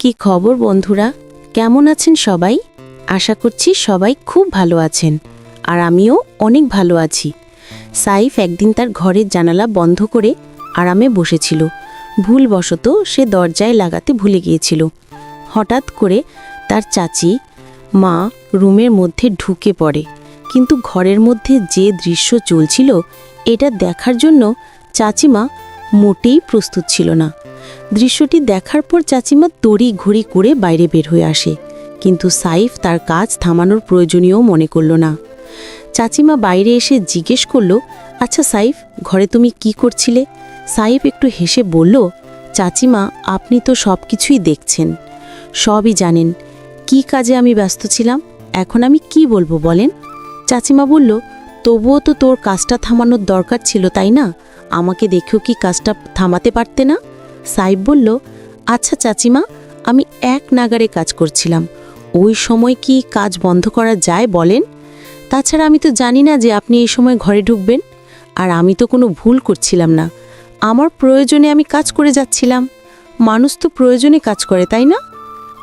কি খবর, বন্ধুরা? কেমন আছেন সবাই? আশা করছি সবাই খুব ভালো আছেন, আর আমিও অনেক ভালো আছি। সাইফ একদিন তার ঘরের জানালা বন্ধ করে আরামে বসেছিল। ভুলবশত সে দরজায় লাগাতে ভুলে গিয়েছিল। হঠাৎ করে তার চাচি, মা রুমের মধ্যে ঢুকে পড়ে। কিন্তু ঘরের মধ্যে যে দৃশ্য চলছিল, এটা দেখার জন্য চাচিমা মোটেই প্রস্তুত ছিল না। দৃশ্যটি দেখার পর চাচিমা তড়ি ঘড়ি করে বাইরে বের হয়ে আসে। কিন্তু সাইফ তার কাজ থামানোর প্রয়োজনীয় মনে করল না। চাচিমা বাইরে এসে জিজ্ঞেস করল আচ্ছা সাইফ, ঘরে তুমি কি করছিলে? সাইফ একটু হেসে বলল, চাচিমা, আপনি তো সব কিছুই দেখছেন। সবই জানেন। কি কাজে আমি ব্যস্ত ছিলাম? এখন আমি কি বলব বলেন? চাচিমা বলল, তবুও তো তোর কাজটা থামানোর দরকার ছিল, তাই না? আমাকে দেখেও কি কাজটা থামাতে পারতে না? সাইব বলল আচ্ছা চাচিমা, আমি এক নাগারে কাজ করছিলাম। ওই সময় কি কাজ বন্ধ করা যায় বলেন? তাছাড়া আমি তো জানি না যে আপনি এই সময় ঘরে ঢুকবেন। আর আমি তো কোনো ভুল করছিলাম না। আমার প্রয়োজনে আমি কাজ করে যাচ্ছিলাম। মানুষ তো প্রয়োজনে কাজ করে, তাই না?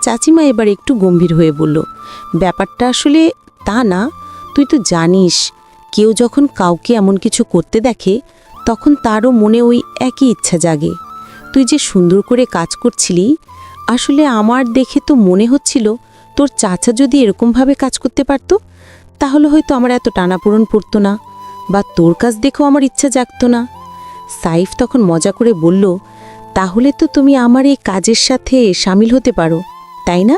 চাচিমা এবার একটু গম্ভীর হয়ে বলল, ব্যাপারটা আসলে তা না। তুই তো জানিস, কেউ যখন কাউকে এমন কিছু করতে দেখে, তখন তারও মনে ওই একই ইচ্ছা জাগে। তুই যে সুন্দর করে কাজ করছিলি, আসলে আমার দেখে তো মনে হচ্ছিল তোর চাচা যদি এরকমভাবে কাজ করতে পারতো, তাহলে হয়তো আমার এত টানাপূরণ পড়তো না বা তোর কাজ দেখেও আমার ইচ্ছা জাগত না। সাইফ তখন মজা করে বলল, তাহলে তো তুমি আমার এই কাজের সাথে সামিল হতে পারো, তাই না?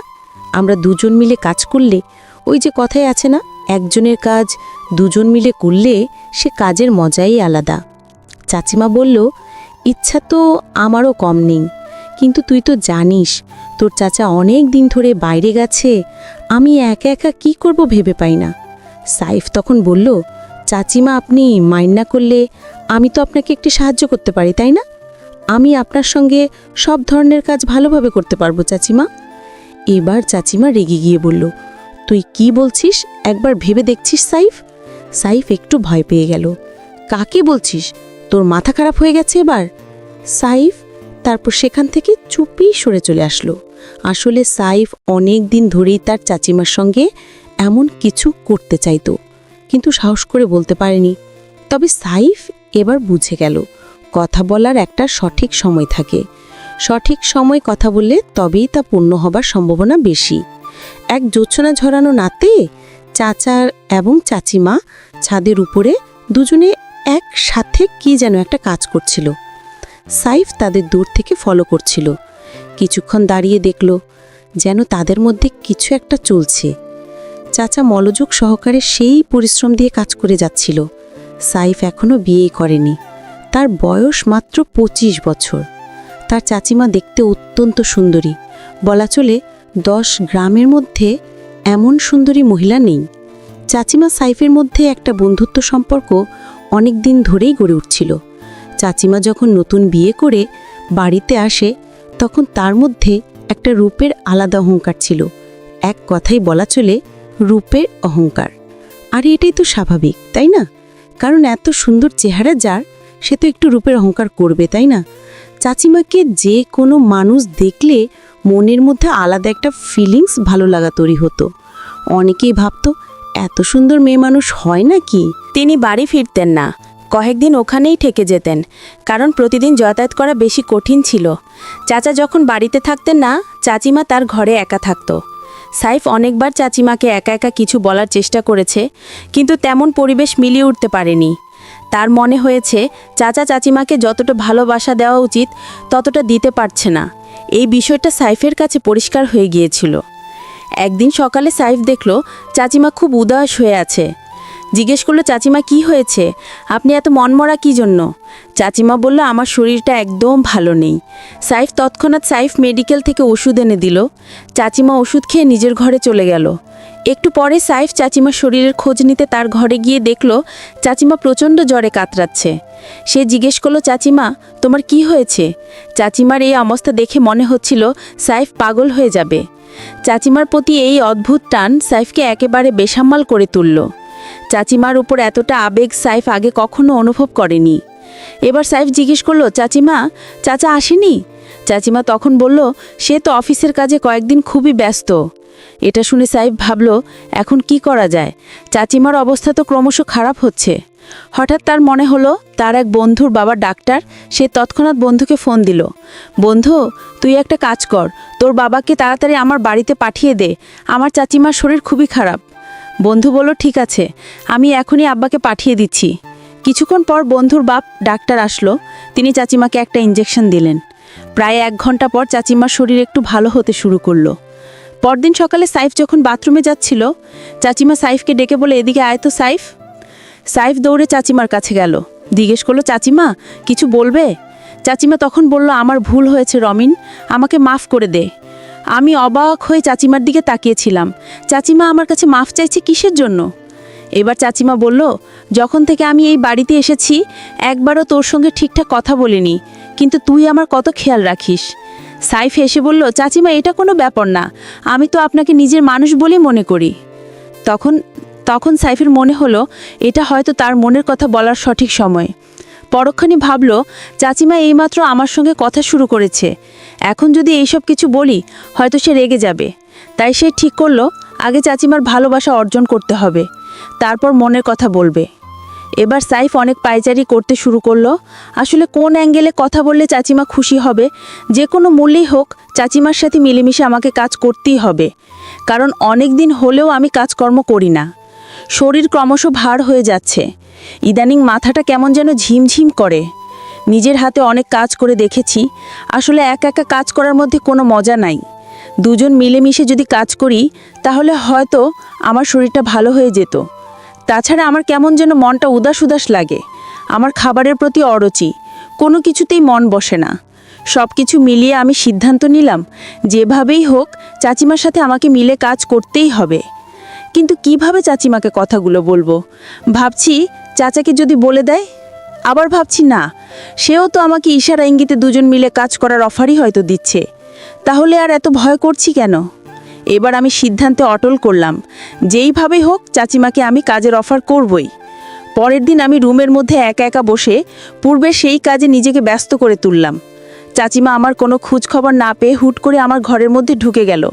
আমরা দুজন মিলে কাজ করলে, ওই যে কথাই আছে না, একজনের কাজ দুজন মিলে করলে সে কাজের মজাই আলাদা। চাচিমা বলল ইচ্ছা তো আমারও কম নেই। কিন্তু তুই তো জানিস, তোর চাচা অনেক দিন ধরে বাইরে গেছে, আমি একা একা কি করব ভেবে পাই না। সাইফ তখন বলল, চাচিমা, আপনি মাইন্ড না করলে আমি তো আপনাকে একটি সাহায্য করতে পারি, তাই না? আমি আপনার সঙ্গে সব ধরনের কাজ ভালোভাবে করতে পারব, চাচিমা। এবার চাচিমা রেগে গিয়ে বলল, তুই কি বলছিস? একবার ভেবে দেখছিস সাইফ? সাইফ একটু ভয় পেয়ে গেল, কাকে বলছিস? তোর মাথা খারাপ হয়ে গেছে এবার? সাইফ তারপর সেখান থেকে চুপি সরে চলে আসলো। আসলে সাইফ অনেক দিন ধরেই তার চাচিমার সঙ্গে এমন কিছু করতে চাইতো, কিন্তু সাহস করে বলতে পারেনি। তবে সাইফ এবার বুঝে গেল, কথা বলার একটা সঠিক সময় থাকে। সঠিক সময় কথা বললে তবেই তা পূর্ণ হবার সম্ভাবনা বেশি। এক জোছনা ঝরানো নাতে চাচার এবং চাচিমা ছাদের উপরে দুজনে একসাথে কি যেন একটা কাজ করছিল। সাইফ তাদের দূর থেকে ফলো করছিল। কিছুক্ষণ দাঁড়িয়ে দেখল যেন তাদের মধ্যে কিছু একটা চলছে। চাচা মনোযোগ সহকারে সেই পরিশ্রম দিয়ে কাজ করে যাচ্ছিল। সাইফ এখনও বিয়ে করেনি। তার বয়স মাত্র পঁচিশ বছর। তার চাচিমা দেখতে অত্যন্ত সুন্দরী। বলা চলে দশ গ্রামের মধ্যে এমন সুন্দরী মহিলা নেই। চাচিমা সাইফের মধ্যে একটা বন্ধুত্ব সম্পর্ক অনেক দিন ধরেই গড়ে উঠছিল। চাচিমা যখন নতুন বিয়ে করে বাড়িতে আসে, তখন তার মধ্যে একটা রূপের আলাদা অহংকার ছিল। এক কথাই বলা চলে রূপের অহংকার। আর এটাই তো স্বাভাবিক, তাই না? কারণ এত সুন্দর চেহারা যার, সে তো একটু রূপের অহংকার করবে, তাই না? চাচিমাকে যে কোনো মানুষ দেখলে মনের মধ্যে আলাদা একটা ফিলিংস ভালো লাগা তৈরি হতো। অনেকেই ভাবতো, এত সুন্দর মেয়ে মানুষ হয় নাকি? তিনি বাড়ি ফিরতেন না। কয়েকদিন ওখানেই থেকে যেতেন, কারণ প্রতিদিন যাতায়াত করা বেশি কঠিন ছিল। চাচা যখন বাড়িতে থাকতেন না, চাচিমা তার ঘরে একা থাকতো। সাইফ অনেকবার চাচিমাকে একা একা কিছু বলার চেষ্টা করেছে, কিন্তু তেমন পরিবেশ মিলিয়ে উঠতে পারেনি। তার মনে হয়েছে, চাচা চাচিমাকে যতটা ভালোবাসা দেওয়া উচিত, ততটা দিতে পারছে না। এই বিষয়টা সাইফের কাছে পরিষ্কার হয়ে গিয়েছিল। একদিন সকালে সাইফ দেখল, চাচিমা খুব উদাস হয়ে আছে। জিজ্ঞেস করল, চাচিমা, কি হয়েছে? আপনি এত মনমরা কি জন্য? চাচিমা বলল, আমার শরীরটা একদম ভালো নেই। সাইফ তৎক্ষণাৎ সাইফ মেডিকেল থেকে ওষুধ এনে দিল। চাচিমা ওষুধ খেয়ে নিজের ঘরে চলে গেল। একটু পরে সাইফ চাচিমার শরীরের খোঁজ নিতে তার ঘরে গিয়ে দেখল, চাচিমা প্রচণ্ড জ্বরে কাতরাচ্ছে। সে জিজ্ঞেস করল, চাচিমা, তোমার কি হয়েছে? চাচিমার এই অবস্থা দেখে মনে হচ্ছিল সাইফ পাগল হয়ে যাবে। চাচিমার প্রতি এই অদ্ভুত টান সাইফকে একেবারে বেসাম্মাল করে তুলল। চাচিমার উপর এতটা আবেগ সাইফ আগে কখনো অনুভব করেনি। এবার সাইফ জিজ্ঞেস করল, চাচিমা, চাচা আসেনি? চাচিমা তখন বলল, সে তো অফিসের কাজে কয়েকদিন খুবই ব্যস্ত। এটা শুনে সাইফ ভাবল, এখন কি করা যায়? চাচিমার অবস্থা তো ক্রমশ খারাপ হচ্ছে। হঠাৎ তার মনে হলো, তার এক বন্ধুর বাবা ডাক্তার, সে তৎক্ষণাৎ বন্ধুকে ফোন দিল, বন্ধু, তুই একটা কাজ কর, তোর বাবাকে তাড়াতাড়ি আমার বাড়িতে পাঠিয়ে দে, আমার চাচিমার শরীর খুবই খারাপ। বন্ধু বলল, ঠিক আছে, আমি এখনই আব্বাকে পাঠিয়ে দিচ্ছি। কিছুক্ষণ পর বন্ধুর বাপ ডাক্তার আসলো। তিনি চাচিমাকে একটা ইঞ্জেকশন দিলেন। প্রায় এক ঘণ্টা পর চাচিমার শরীর একটু ভালো হতে শুরু করল। পরদিন সকালে সাইফ যখন বাথরুমে যাচ্ছিল, চাচিমা সাইফকে ডেকে বলে এদিকে আয় তো সাইফ। সাইফ দৌড়ে চাচিমার কাছে গেল। জিজ্ঞেস করল, চাচিমা, কিছু বলবে? চাচিমা তখন বলল, আমার ভুল হয়েছে রমিন, আমাকে মাফ করে দে। আমি অবাক হয়ে চাচিমার দিকে তাকিয়েছিলাম। চাচিমা আমার কাছে মাফ চাইছে কিসের জন্য? এবার চাচিমা বলল, যখন থেকে আমি এই বাড়িতে এসেছি, একবারও তোর সঙ্গে ঠিকঠাক কথা বলিনি, কিন্তু তুই আমার কত খেয়াল রাখিস? সাইফ এসে বলল, চাচিমা, এটা কোনো ব্যাপার না, আমি তো আপনাকে নিজের মানুষ বলে মনে করি। তখন তখন সাইফের মনে হলো, এটা হয়তো তার মনের কথা বলার সঠিক সময়। পরক্ষণে ভাবল, চাচিমা এইমাত্র আমার সঙ্গে কথা শুরু করেছে। এখন যদি এইসব কিছু বলি, হয়তো সে রেগে যাবে। তাই সে ঠিক করল, আগে চাচিমার ভালোবাসা অর্জন করতে হবে। তারপর মনের কথা বলবে। এবার সাইফ অনেক পায়চারি করতে শুরু করল। আসলে কোন অ্যাঙ্গেলে কথা বললে চাচিমা খুশি হবে? যে কোনো মূল্যেই হোক, চাচিমার সাথে মিলেমিশে আমাকে কাজ করতেই হবে। কারণ অনেক দিন হলেও আমি কাজকর্ম করি না। শরীর ক্রমশ ভার হয়ে যাচ্ছে। ইদানিং মাথাটা কেমন যেন ঝিমঝিম করে। নিজের হাতে অনেক কাজ করে দেখেছি, আসলে একা একা কাজ করার মধ্যে কোনো মজা নাই। দুজন মিলেমিশে যদি কাজ করি, তাহলে হয়তো আমার শরীরটা ভালো হয়ে যেত। তাছাড়া আমার কেমন যেন মনটা উদাস উদাস লাগে। আমার খাবারের প্রতি অরুচি, কোনো কিছুতেই মন বসে না। সব কিছু মিলিয়ে আমি সিদ্ধান্ত নিলাম, যেভাবেই হোক চাচিমার সাথে আমাকে মিলে কাজ করতেই হবে। কিন্তু কীভাবে চাচিমাকে কথাগুলো বলব? ভাবছি চাচাকে যদি বলে দেয়? আবার ভাবছি না। সেও তো আমাকে ইশারা ইঙ্গিতে দুজন মিলে কাজ করার অফারই হয়তো দিচ্ছে। তাহলে আর এত ভয় করছি কেন? এবার আমি সিদ্ধান্তে অটল করলাম। যেইভাবেই হোক, চাচিমাকে আমি কাজের অফার করবই। পরের দিন আমি রুমের মধ্যে একা একা বসে পূর্বে সেই কাজে নিজেকে ব্যস্ত করে তুললাম। চাচিমা আমার কোনো খোঁজ খবর না পেয়ে হুট করে আমার ঘরের মধ্যে ঢুকে গেল।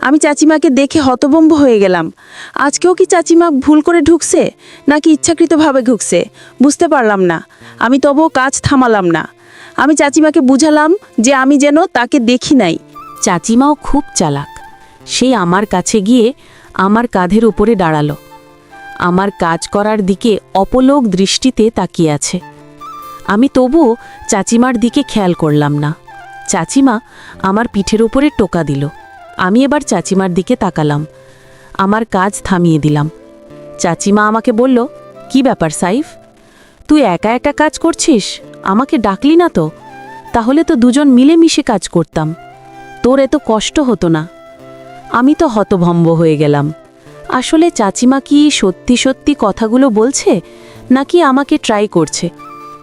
আমি চাচিমাকে দেখে হতবম্ব হয়ে গেলাম। আজকেও কি চাচিমা ভুল করে ঢুকছে, নাকি ইচ্ছাকৃতভাবে ঢুকছে বুঝতে পারলাম না। আমি তবুও কাজ থামালাম না। আমি চাচিমাকে বুঝালাম যে আমি যেন তাকে দেখি নাই। চাচিমাও খুব চালাক। সেই আমার কাছে গিয়ে আমার কাঁধের উপরে দাঁড়াল। আমার কাজ করার দিকে অপলোক দৃষ্টিতে তাকিয়ে আছে। আমি তবুও চাচিমার দিকে খেয়াল করলাম না। চাচিমা আমার পিঠের উপরে টোকা দিল। আমি এবার চাচিমার দিকে তাকালাম। আমার কাজ থামিয়ে দিলাম। চাচিমা আমাকে বলল, কি ব্যাপার সাইফ? তুই একা একা কাজ করছিস? আমাকে ডাকলি না তো? তাহলে তো দুজন মিলেমিশে কাজ করতাম। তোর এত কষ্ট হতো না। আমি তো হতভম্ব হয়ে গেলাম। আসলে চাচিমা কি সত্যি সত্যি কথাগুলো বলছে, নাকি আমাকে ট্রাই করছে?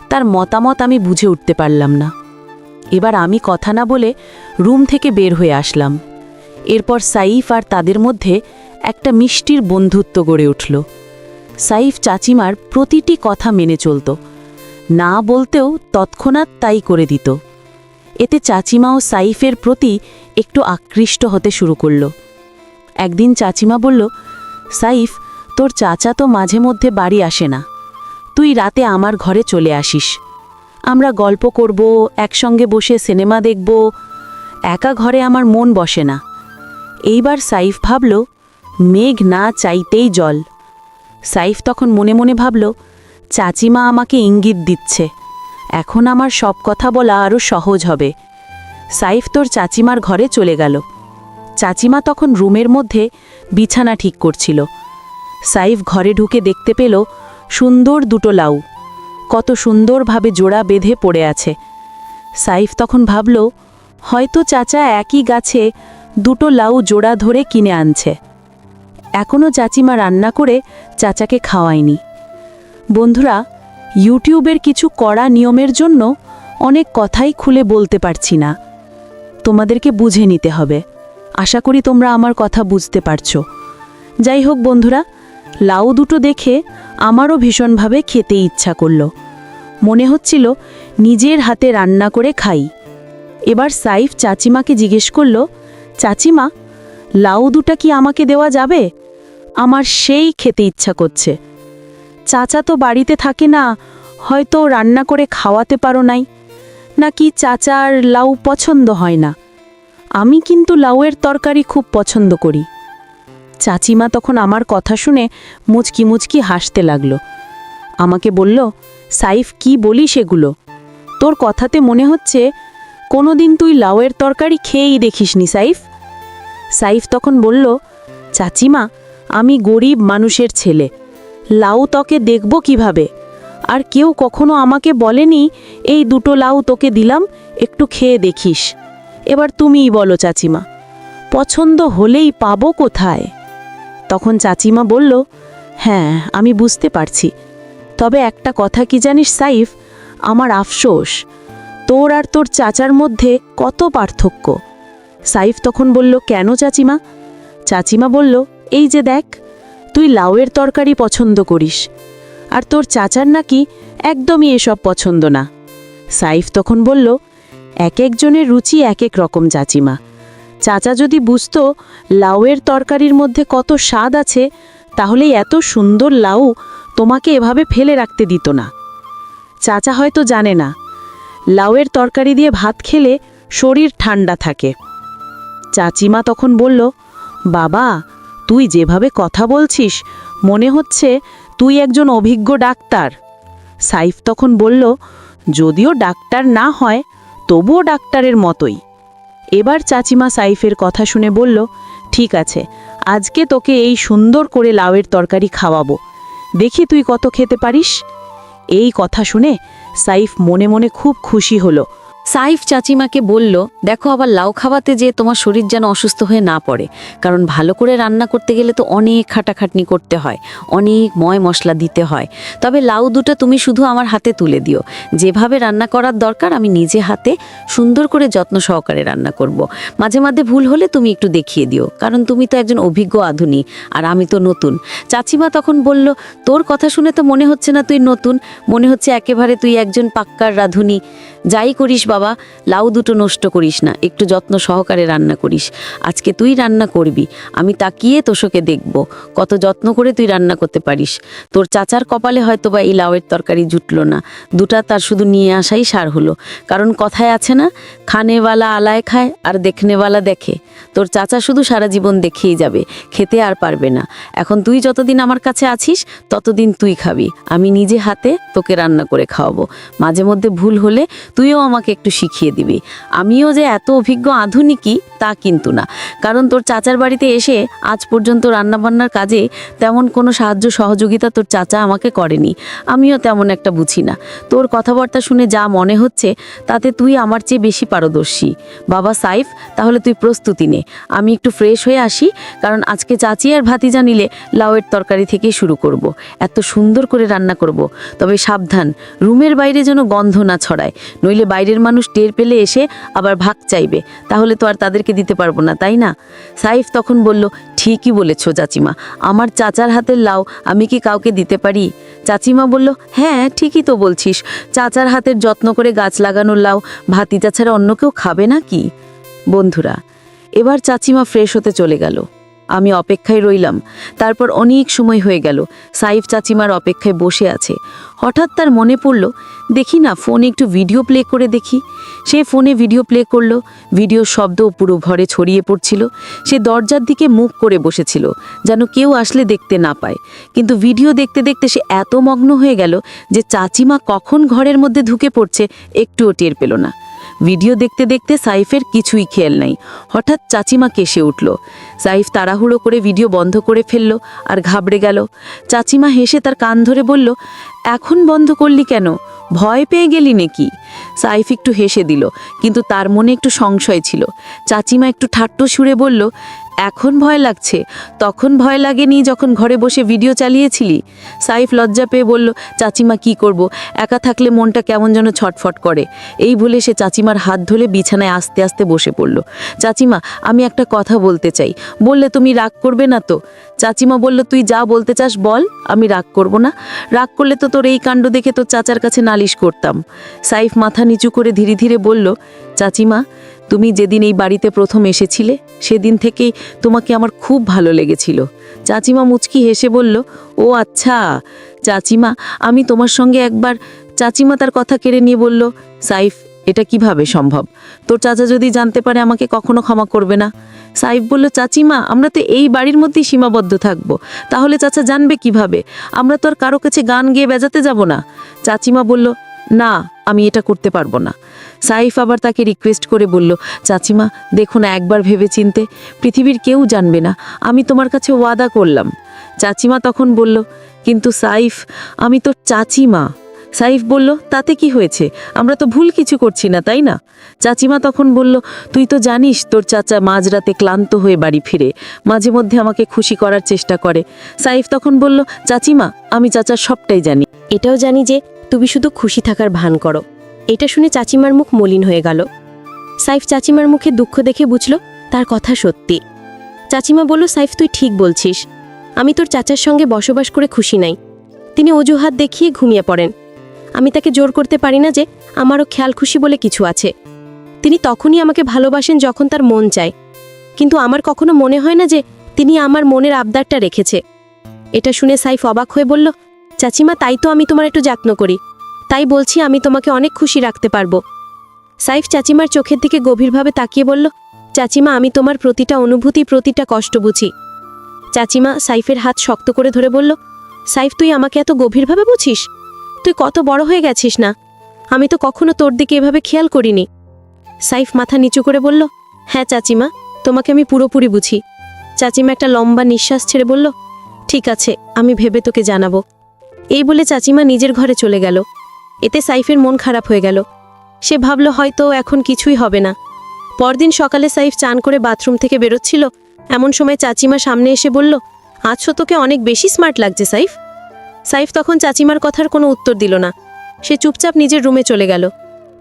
তার মতামত আমি বুঝে উঠতে পারলাম না। এবার আমি কথা না বলে রুম থেকে বের হয়ে আসলাম। এরপর সাইফ আর তাদের মধ্যে একটা মিষ্টির বন্ধুত্ব গড়ে উঠল। সাইফ চাচিমার প্রতিটি কথা মেনে চলত। না বলতেও তৎক্ষণাৎ তাই করে দিত। এতে চাচিমাও সাইফের প্রতি একটু আকৃষ্ট হতে শুরু করল। একদিন চাচিমা বলল, সাইফ, তোর চাচা তো মাঝে মধ্যে বাড়ি আসে না। তুই রাতে আমার ঘরে চলে আসিস। আমরা গল্প করব, একসঙ্গে বসে সিনেমা দেখব। একা ঘরে আমার মন বসে না। এইবার সাইফ ভাবল, মেঘ না চাইতেই জল। সাইফ তখন মনে মনে ভাবল, চাচিমা আমাকে ইঙ্গিত দিচ্ছে। এখন আমার সব কথা বলা আরও সহজ হবে। সাইফ তোর চাচিমার ঘরে চলে গেল। চাচিমা তখন রুমের মধ্যে বিছানা ঠিক করছিল। সাইফ ঘরে ঢুকে দেখতে পেল সুন্দর দুটো লাউ। কত সুন্দরভাবে জোড়া বেঁধে পড়ে আছে। সাইফ তখন ভাবল, হয়তো চাচা একই গাছে দুটো লাউ জোড়া ধরে কিনে আনছে। এখনও চাচিমা রান্না করে চাচাকে খাওয়ায়নি। বন্ধুরা, ইউটিউবের কিছু কড়া নিয়মের জন্য অনেক কথাই খুলে বলতে পারছি না। তোমাদেরকে বুঝে নিতে হবে। আশা করি তোমরা আমার কথা বুঝতে পারছ। যাই হোক বন্ধুরা, লাউ দুটো দেখে আমারও ভীষণভাবে খেতে ইচ্ছা করল। মনে হচ্ছিল নিজের হাতে রান্না করে খাই। এবার সাইফ চাচিমাকে জিজ্ঞেস করল চাচিমা, লাউ দুটা কি আমাকে দেওয়া যাবে? আমার সেই খেতে ইচ্ছা করছে। চাচা তো বাড়িতে থাকে না, হয়তো রান্না করে খাওয়াতে পারো নাই। নাকি চাচার লাউ পছন্দ হয় না? আমি কিন্তু লাউয়ের তরকারি খুব পছন্দ করি। চাচিমা তখন আমার কথা শুনে মুচকি মুচকি হাসতে লাগল। আমাকে বলল, সাইফ, কি বলি সেগুলো তোর কথাতে মনে হচ্ছে কোনোদিন তুই লাউয়ের তরকারি খেয়েই দেখিসনি, সাইফ। সাইফ তখন বলল, চাচিমা, আমি গরিব মানুষের ছেলে। লাউ তোকে দেখব কীভাবে? আর কেউ কখনো আমাকে বলেনি, এই দুটো লাউ তোকে দিলাম, একটু খেয়ে দেখিস। এবার তুমিই বলো, চাচিমা, পছন্দ হলেই পাবো কোথায়? তখন চাচিমা বলল হ্যাঁ আমি বুঝতে পারছি। তবে একটা কথা কি জানিস, সাইফ? আমার আফসোস। তোর আর তোর চাচার মধ্যে কত পার্থক্য? সাইফ তখন বলল, কেন চাচিমা? চাচিমা বলল, এই যে দেখ, তুই লাউয়ের তরকারি পছন্দ করিস, আর তোর চাচার নাকি একদমই এসব পছন্দ না। সাইফ তখন বলল, এক একজনের রুচি এক এক রকম, চাচিমা। চাচা যদি বুঝতো লাউয়ের তরকারির মধ্যে কত স্বাদ আছে তাহলে এত সুন্দর লাউ তোমাকে এভাবে ফেলে রাখতে দিত না। চাচা হয়তো জানে না লাউয়ের তরকারি দিয়ে ভাত খেলে শরীর ঠান্ডা থাকে। চাচিমা তখন বলল, বাবা, তুই যেভাবে কথা বলছিস, মনে হচ্ছে তুই একজন অভিজ্ঞ ডাক্তার। সাইফ তখন বলল, যদিও ডাক্তার না হয়, তবুও ডাক্তারের মতোই। এবার চাচিমা সাইফের কথা শুনে বলল, ঠিক আছে, আজকে তোকে এই সুন্দর করে লাউয়ের তরকারি খাওয়াবো। দেখি তুই কত খেতে পারিস? এই কথা শুনে সাইফ মনে মনে খুব খুশি হলো। সাইফ চাচিমাকে বলল, দেখো আবার লাউ খাওয়াতে যে তোমার শরীর যেন অসুস্থ হয়ে না পড়ে। কারণ ভালো করে রান্না করতে গেলে তো অনেক খাটাখাটনি করতে হয়, অনেক ময় মশলা দিতে হয়। তবে লাউ দুটো তুমি শুধু আমার হাতে তুলে দিও। যেভাবে রান্না করার দরকার, আমি নিজে হাতে সুন্দর করে যত্ন সহকারে রান্না করব। মাঝে মাঝে ভুল হলে তুমি একটু দেখিয়ে দিও, কারণ তুমি তো একজন অভিজ্ঞ আধুনী আর আমি তো নতুন। চাচিমা তখন বলল, তোর কথা শুনে তো মনে হচ্ছে না তুই নতুন, মনে হচ্ছে একেবারে তুই একজন পাক্কার রাঁধুনি। যাই করিস বাবা, লাউ দুটো নষ্ট করিস না, একটু যত্ন সহকারে রান্না করিস। আজকে তুই রান্না করবি, আমি তাকিয়ে তোষকে দেখব, কত যত্ন করে তুই রান্না করতে পারিস। তোর চাচার কপালে হয়তো বা এই লাউয়ের তরকারি জুটলো না, দুটা তার শুধু নিয়ে আসাই সার হলো। কারণ কথায় আছে না, খানেওয়ালা আলায় খায় আর দেখনেওয়ালা দেখে। তোর চাচা শুধু সারা জীবন দেখেই যাবে, খেতে আর পারবে না। এখন তুই যতদিন আমার কাছে আছিস, ততদিন তুই খাবি, আমি নিজে হাতে তোকে রান্না করে খাওয়াবো। মাঝে মধ্যে ভুল হলে তুইও আমাকে একটু শিখিয়ে দিবি। আমিও যে এত অভিজ্ঞ আধুনিকই, তা কিন্তু না। কারণ তোর চাচার বাড়িতে এসে আজ পর্যন্ত রান্নাবান্নার কাজে তেমন কোনো সাহায্য সহযোগিতা তোর চাচা আমাকে করেনি। আমিও তেমন একটা বুঝি না। তোর কথাবার্তা শুনে যা মনে হচ্ছে, তাতে তুই আমার চেয়ে বেশি পারদর্শী। বাবা সাইফ, তাহলে তুই প্রস্তুতি নে। আমি একটু ফ্রেশ হয়ে আসি, কারণ আজকে চাচি আর ভাতিজা নিলে লাউয়ের তরকারি থেকেই শুরু করব। এত সুন্দর করে রান্না করব। তবে সাবধান, রুমের বাইরে যেন গন্ধ না ছড়ায়, নইলে বাইরের মানুষ টের পেলে এসে আবার ভাগ চাইবে, তাহলে তো আর তাদেরকে দিতে পারব না, তাই না? সাইফ তখন বলল, ঠিকই বলেছ, চাচিমা। আমার চাচার হাতের লাউ আমি কি কাউকে দিতে পারি? চাচিমা বলল হ্যাঁ ঠিকই তো বলছিস। চাচার হাতের যত্ন করে গাছ লাগানোর লাউ ভাতিজা ছাড়া অন্য কেউ খাবে না কি বন্ধুরা, এবার চাচিমা ফ্রেশ হতে চলে গেল। আমি অপেক্ষায় রইলাম। তারপর অনেক সময় হয়ে গেল। সাইফ চাচিমার অপেক্ষায় বসে আছে। হঠাৎ তার মনে পড়ল, দেখি না, ফোনে একটু ভিডিও প্লে করে দেখি। সে ফোনে ভিডিও প্লে করল। ভিডিওর শব্দ পুরো ঘরে ছড়িয়ে পড়ছিল। সে দরজার দিকে মুখ করে বসেছিল, যেন কেউ আসলে দেখতে না পায়। কিন্তু ভিডিও দেখতে দেখতে সে এত মগ্ন হয়ে গেল যে চাচিমা কখন ঘরের মধ্যে ঢুকে পড়ছে, একটুও টের পেল না। ভিডিও দেখতে দেখতে সাইফের কিছুই খেয়াল নাই। হঠাৎ চাচিমা কেসে উঠল। সাইফ তাড়াহুড়ো করে ভিডিও বন্ধ করে ফেলল আর ঘাবড়ে গেল। চাচিমা হেসে তার কান ধরে বলল, এখন বন্ধ করলি কেন? ভয় পেয়ে গেলি নাকি? সাইফ একটু হেসে দিল, কিন্তু তার মনে একটু সংশয় ছিল। চাচিমা একটু ঠাট্ট সুরে বলল এখন ভয় লাগছে। তখন ভয় লাগেনি যখন ঘরে বসে ভিডিও চালিয়েছিলি? সাইফ লজ্জা পেয়ে বলল, চাচিমা, কি করব? একা থাকলে মনটা কেমন যেন ছটফট করে। এই বলে সে চাচিমার হাত ধরে বিছানায় আস্তে আস্তে বসে পড়ল। চাচিমা, আমি একটা কথা বলতে চাই। বললে তুমি রাগ করবে না তো? চাচিমা বলল, তুই যা বলতে চাস বল, আমি রাগ করব না। রাগ করলে তো তোর এই কাণ্ড দেখে তোর চাচার কাছে নালিশ করতাম। সাইফ মাথা নিচু করে ধীরে ধীরে বলল, চাচিমা তুমি যেদিন এই বাড়িতে প্রথম এসেছিলে, সেদিন থেকেই তোমাকে আমার খুব ভালো লেগেছিল। চাচিমা মুচকি হেসে বলল, ও আচ্ছা চাচিমা, আমি তোমার সঙ্গে একবার চাচিমা তার কথা কেড়ে নিয়ে বলল, সাইফ, এটা কীভাবে সম্ভব? তোর চাচা যদি জানতে পারে, আমাকে কখনো ক্ষমা করবে না। সাইফ বলল, চাচিমা, আমরা তো এই বাড়ির মধ্যেই সীমাবদ্ধ থাকব। তাহলে চাচা জানবে কীভাবে? আমরা তো আর কারও কাছে গান গেয়ে বেজাতে যাব না। চাচিমা বলল, না আমি এটা করতে পারব না। সাইফ আবার তাকে রিকোয়েস্ট করে বলল, চাচিমা, দেখো না, একবার ভেবে চিনতে পৃথিবীর কেউ জানবে না, আমি তোমার কাছে ওয়াদা করলাম। চাচিমা তখন বলল, কিন্তু সাইফ, আমি তোর চাচিমা। সাইফ বলল, তাতে কি হয়েছে? আমরা তো ভুল কিছু করছি না, তাই না? চাচিমা তখন বলল, তুই তো জানিস, তোর চাচা মাঝরাতে ক্লান্ত হয়ে বাড়ি ফিরে মাঝে মধ্যে আমাকে খুশি করার চেষ্টা করে। সাইফ তখন বলল, চাচিমা, আমি চাচার সবটাই জানি। এটাও জানি যে তুমি শুধু খুশি থাকার ভান করো। এটা শুনে চাচিমার মুখ মলিন হয়ে গেল। সাইফ চাচিমার মুখে দুঃখ দেখে বুঝল, তার কথা সত্যি। চাচিমা বলল, সাইফ, তুই ঠিক বলছিস। আমি তোর চাচার সঙ্গে বসবাস করে খুশি নাই। তিনি অজুহাত দেখিয়ে ঘুমিয়ে পড়েন। আমি তাকে জোর করতে পারি না যে আমারও খেয়াল খুশি বলে কিছু আছে। তিনি তখনই আমাকে ভালোবাসেন যখন তার মন চায়। কিন্তু আমার কখনো মনে হয় না যে তিনি আমার মনের আবদারটা রেখেছে। এটা শুনে সাইফ অবাক হয়ে বলল চাচিমা, তাই তো আমি তোমার একটু যত্ন করি। তাই বলছি আমি তোমাকে অনেক খুশি রাখতে পারব। সাইফ চাচিমার চোখের দিকে গভীরভাবে তাকিয়ে বলল, চাচিমা, আমি তোমার প্রতিটা অনুভূতি, প্রতিটা কষ্ট বুঝি। চাচিমা সাইফের হাত শক্ত করে ধরে বলল, সাইফ, তুই আমাকে এত গভীরভাবে বুঝিস? তুই কত বড় হয়ে গেছিস না? আমি তো কখনো তোর দিকে এভাবে খেয়াল করিনি। সাইফ মাথা নিচু করে বলল হ্যাঁ চাচিমা, তোমাকে আমি পুরোপুরি বুঝি। চাচিমা একটা লম্বা নিঃশ্বাস ছেড়ে বলল, ঠিক আছে, আমি ভেবে তোকে জানাব। এই বলে চাচিমা নিজের ঘরে চলে গেল। এতে সাইফের মন খারাপ হয়ে গেল। সে ভাবল, হয়তো এখন কিছুই হবে না। পরদিন সকালে সাইফ চান করে বাথরুম থেকে বেরোচ্ছিল। এমন সময় চাচিমা সামনে এসে বলল, আজ তোকে অনেক বেশি স্মার্ট লাগছে, সাইফ। সাইফ তখন চাচিমার কথার কোনো উত্তর দিল না। সে চুপচাপ নিজের রুমে চলে গেল।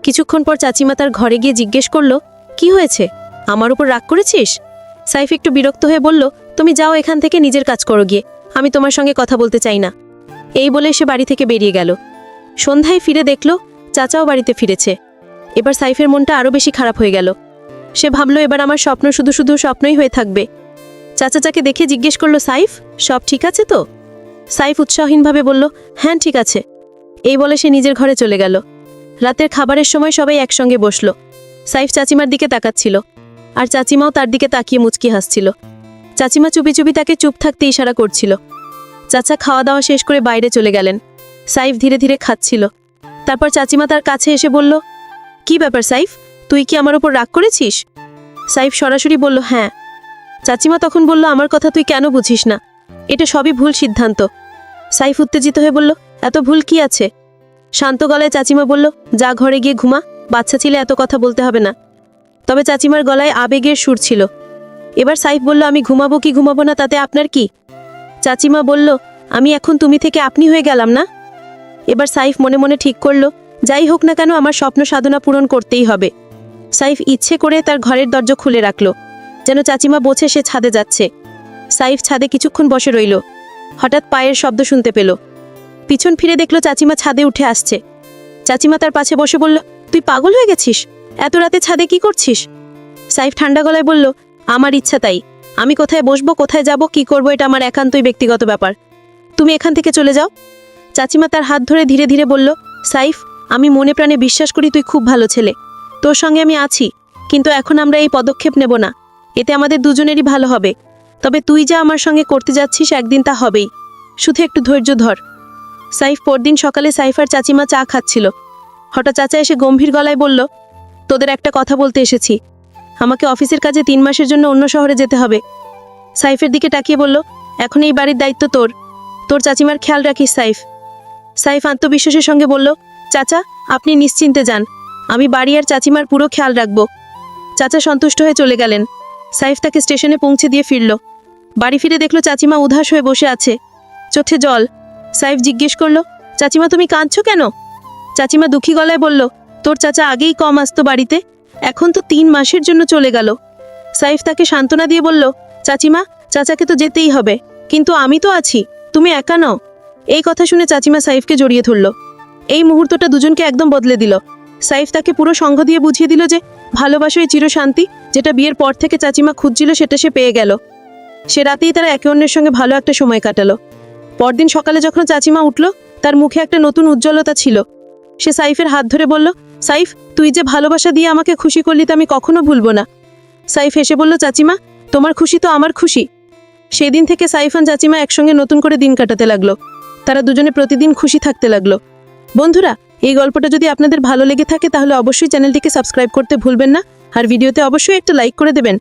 কিছুক্ষণ পর চাচিমা তার ঘরে গিয়ে জিজ্ঞেস করল, কি হয়েছে? আমার উপর রাগ করেছিস? সাইফ একটু বিরক্ত হয়ে বলল, তুমি যাও এখান থেকে, নিজের কাজ করো গিয়ে। আমি তোমার সঙ্গে কথা বলতে চাই না। এই বলে সে বাড়ি থেকে বেরিয়ে গেল। সন্ধ্যায় ফিরে দেখল, চাচাও বাড়িতে ফিরেছে। এবার সাইফের মনটা আরও বেশি খারাপ হয়ে গেল। সে ভাবল, এবার আমার স্বপ্ন শুধু শুধু স্বপ্নই হয়ে থাকবে। চাচা চাকে দেখে জিজ্ঞেস করল, সাইফ, সব ঠিক আছে তো? সাইফ উৎসাহীনভাবে বলল হ্যাঁ ঠিক আছে। এই বলে সে নিজের ঘরে চলে গেল। রাতের খাবারের সময় সবাই একসঙ্গে বসল। সাইফ চাচিমার দিকে তাকাচ্ছিল, আর চাচিমাও তার দিকে তাকিয়ে মুচকি হাসছিল। চাচিমা চুপি চুপি তাকে চুপ থাকতে ইশারা করছিল। চাচা খাওয়া দাওয়া শেষ করে বাইরে চলে গেলেন। সাইফ ধীরে ধীরে খাচ্ছিল। তারপর চাচিমা তার কাছে এসে বলল, কি ব্যাপার সাইফ? তুই কি আমার ওপর রাগ করেছিস? সাইফ সরাসরি বলল হ্যাঁ। চাচিমা তখন বলল, আমার কথা তুই কেন বুঝিস না? এটা সবই ভুল সিদ্ধান্ত। সাইফ উত্তেজিত হয়ে বলল, এত ভুল কি আছে? শান্ত গলায় চাচিমা বলল, যা ঘরে গিয়ে ঘুমা, বাচ্চা ছিলে এত কথা বলতে হবে না। তবে চাচিমার গলায় আবেগের সুর ছিল। এবার সাইফ বলল, আমি ঘুমাবো কি ঘুমাবো না, তাতে আপনার কি? চাচিমা বলল, আমি এখন তুমি থেকে আপনি হয়ে গেলাম না? এবার সাইফ মনে মনে ঠিক করল, যাই হোক না কেন, আমার স্বপ্ন সাধনা পূরণ করতেই হবে। সাইফ ইচ্ছে করে তার ঘরের দরজা খুলে রাখল, যেন চাচিমা বোঝে সে ছাদে যাচ্ছে। সাইফ ছাদে কিছুক্ষণ বসে রইল, হঠাৎ পায়ের শব্দ শুনতে পেল। পিছন ফিরে দেখল চাচিমা ছাদে উঠে আসছে। চাচিমা তার পাশে বসে বলল, তুই পাগল হয়ে গেছিস? এত রাতে ছাদে কি করছিস? সাইফ ঠান্ডা গলায় বলল, আমার ইচ্ছা তাই। আমি কোথায় বসবো, কোথায় যাব, কি করব, এটা আমার একান্তই ব্যক্তিগত ব্যাপার। তুমি এখান থেকে চলে যাও। চাচিমা তার হাত ধরে ধীরে ধীরে বলল, সাইফ, আমি মনে প্রাণে বিশ্বাস করি তুই খুব ভালো ছেলে। তোর সঙ্গে আমি আছি, কিন্তু এখন আমরা এই পদক্ষেপ নেব না। এতে আমাদের দুজনেরই ভালো হবে। তবে তুই যা আমার সঙ্গে করতে যাচ্ছিস, একদিন তা হবেই। শুধু একটু ধৈর্য ধর। সাইফ পরদিন সকালে সাইফার চাচিমা চা খাচ্ছিল। হঠাৎ চাচা এসে গম্ভীর গলায় বলল, তোদের একটা কথা বলতে এসেছি। আমাকে অফিসের কাজে তিন মাসের জন্য অন্য শহরে যেতে হবে। সাইফের দিকে তাকিয়ে বলল, এখন এই বাড়ির দায়িত্ব তোর। তোর চাচিমার খেয়াল রাখিস, সাইফ। সাইফ আত্মবিশ্বাসের সঙ্গে বলল, চাচা, আপনি নিশ্চিন্তে যান। আমি বাড়ি আর চাচিমার পুরো খেয়াল রাখব। চাচা সন্তুষ্ট হয়ে চলে গেলেন। সাইফ তাকে স্টেশনে পৌঁছে দিয়ে ফিরল। বাড়ি ফিরে দেখল চাচিমা উদাস হয়ে বসে আছে। চোখে জল। সাইফ জিজ্ঞেস করল, চাচিমা, তুমি কাঁদছো কেন? চাচিমা দুঃখী গলায় বলল, তোর চাচা আগেই কম আসতো বাড়িতে। এখন তো তিন মাসের জন্য চলে গেল। সাইফ তাকে সান্ত্বনা দিয়ে বলল, চাচিমা, চাচাকে তো যেতেই হবে। কিন্তু আমি তো আছি। তুমি একা নও। এই কথা শুনে চাচিমা সাইফকে জড়িয়ে ধরল। এই মুহূর্তটা দুজনকে একদম বদলে দিল। সাইফ তাকে পুরো সঙ্গ দিয়ে বুঝিয়ে দিল যে ভালোবাসাই চিরশান্তি, যেটা বিয়ের পর থেকে চাচিমা খুঁজছিল, সেটা সে পেয়ে গেল। সে রাতেই তারা একে অন্যের সঙ্গে ভালো একটা সময় কাটালো। পরদিন সকালে যখন চাচিমা উঠল, তার মুখে একটা নতুন উজ্জ্বলতা ছিল। সে সাইফের হাত ধরে বলল, সাইফ, তুই যে ভালোবাসা দিয়ে আমাকে খুশি করলি তা আমি কখনো ভুলবো না। সাইফ হেসে বলল, চাচিমা, তোমার খুশি তো আমার খুশি। সেদিন থেকে সাইফ আর চাচিমা একসঙ্গে নতুন করে দিন কাটাতে লাগল। তারা দুজনে প্রতিদিন খুশি থাকতে লাগল। বন্ধুরা, এই গল্পটা যদি আপনাদের ভালো লেগে থাকে, তাহলে অবশ্যই চ্যানেলটিকে সাবস্ক্রাইব করতে ভুলবেন না। আর ভিডিওতে অবশ্যই একটা লাইক করে দেবেন।